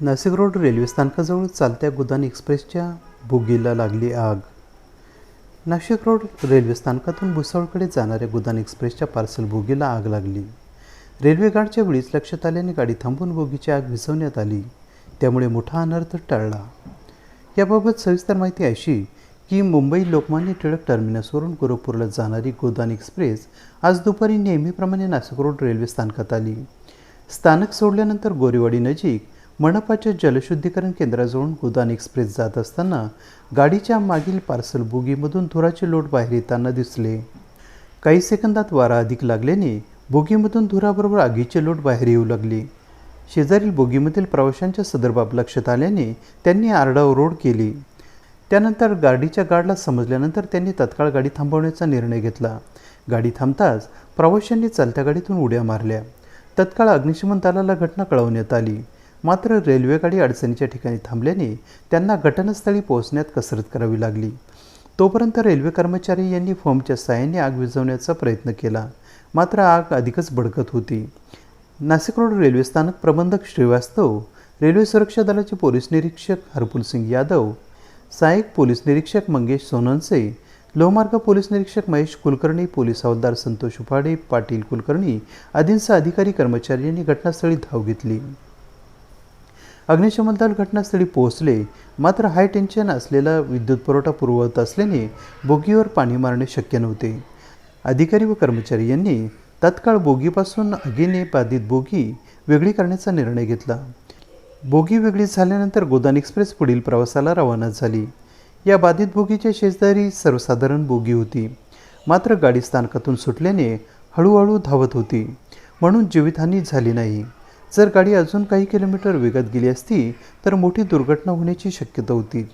Nashik road railway स्थानकाजवळ चालत्या गोदान एक्सप्रेसच्या बोगीला लागली आग. नाशिक रोड रेल्वे स्थानकातून भुसावळकडे जाणाऱ्या गोदान एक्सप्रेसच्या पार्सल बोगीला आग लागली. रेल्वे गाडच्या वेळीच लक्षात आल्याने गाडी थांबून बोगीची आग विझवण्यात आली. त्यामुळे मोठा अनर्थ टळला. याबाबत सविस्तर माहिती अशी की मुंबई लोकमान्य टिळक टर्मिनसवरून गोरखपूरला जाणारी गोदान एक्सप्रेस आज दुपारी नेहमीप्रमाणे नाशिक रोड रेल्वे स्थानकात आली. स्थानक सोडल्यानंतर गोरेवाडी नजीक मनपाच्या जलशुद्धीकरण केंद्राजवळून गोदान एक्सप्रेस जात असताना गाडीच्या मागील पार्सल बोगीमधून धुराचे लोट बाहेर येताना दिसले. काही सेकंदात वारा अधिक लागल्याने बोगीमधून धुराबरोबर आगीचे लोट बाहेर येऊ लागले. शेजारील बोगीमधील प्रवाशांच्या सदर बाब लक्षात आल्याने त्यांनी आरडाओरड केली. त्यानंतर गाडीच्या गाडला समजल्यानंतर त्यांनी तत्काळ गाडी थांबवण्याचा निर्णय घेतला. गाडी थांबताच प्रवाशांनी चालत्या गाडीतून उड्या मारल्या. तत्काळ अग्निशमन दलाला घटना कळवण्यात आली. मात्र रेल्वेगाडी अडचणीच्या ठिकाणी थांबल्याने त्यांना घटनास्थळी पोहोचण्यात कसरत करावी लागली. तोपर्यंत रेल्वे कर्मचारी यांनी फोमच्या साहाय्याने आग विझवण्याचा प्रयत्न केला. मात्र आग अधिकच भडकत होती. नाशिक रोड रेल्वे स्थानक प्रबंधक श्रीवास्तव रेल्वे सुरक्षा दलाचे पोलीस निरीक्षक हरपुल सिंग यादव सहाय्यक पोलीस निरीक्षक मंगेश सोननसे लोहमार्ग पोलीस निरीक्षक महेश कुलकर्णी पोलीस हवालदार संतोष उपाडे पाटील कुलकर्णी आदींसह अधिकारी कर्मचारी यांनी घटनास्थळी धाव घेतली. अग्निशमन दल घटनास्थळी पोहोचले. मात्र हाय टेन्शन असलेला विद्युत पुरवठा पुरवत असल्याने बोगीवर पाणी मारणे शक्य नव्हते. अधिकारी व कर्मचारी यांनी तत्काळ बोगीपासून आगीने बाधित बोगी वेगळी करण्याचा निर्णय घेतला. बोगी वेगळी झाल्यानंतर गोदान एक्सप्रेस पुढील प्रवासाला रवाना झाली. या बाधित बोगीच्या शेजारी सर्वसाधारण बोगी होती. मात्र गाडी स्थानकातून सुटल्याने हळूहळू धावत होती. म्हणून जीवितहानी झाली नाही. जर गाडी अजून काही किलोमीटर वेगात गेली असती तर मोठी दुर्घटना होण्याची शक्यता होती.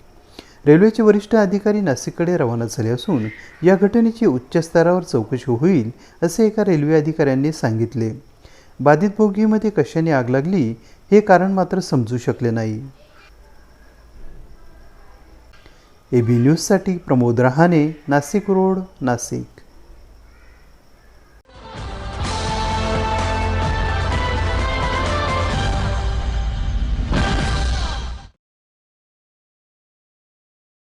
रेल्वेचे वरिष्ठ अधिकारी नाशिककडे रवाना झाले असून या घटनेची उच्च स्तरावर चौकशी होईल असे एका रेल्वे अधिकाऱ्यांनी सांगितले. बाधित बोगीमध्ये कशाने आग लागली हे कारण मात्र समजू शकले नाही. ए बी न्यूजसाठी प्रमोद रहाणे नाशिक रोड नाशिक.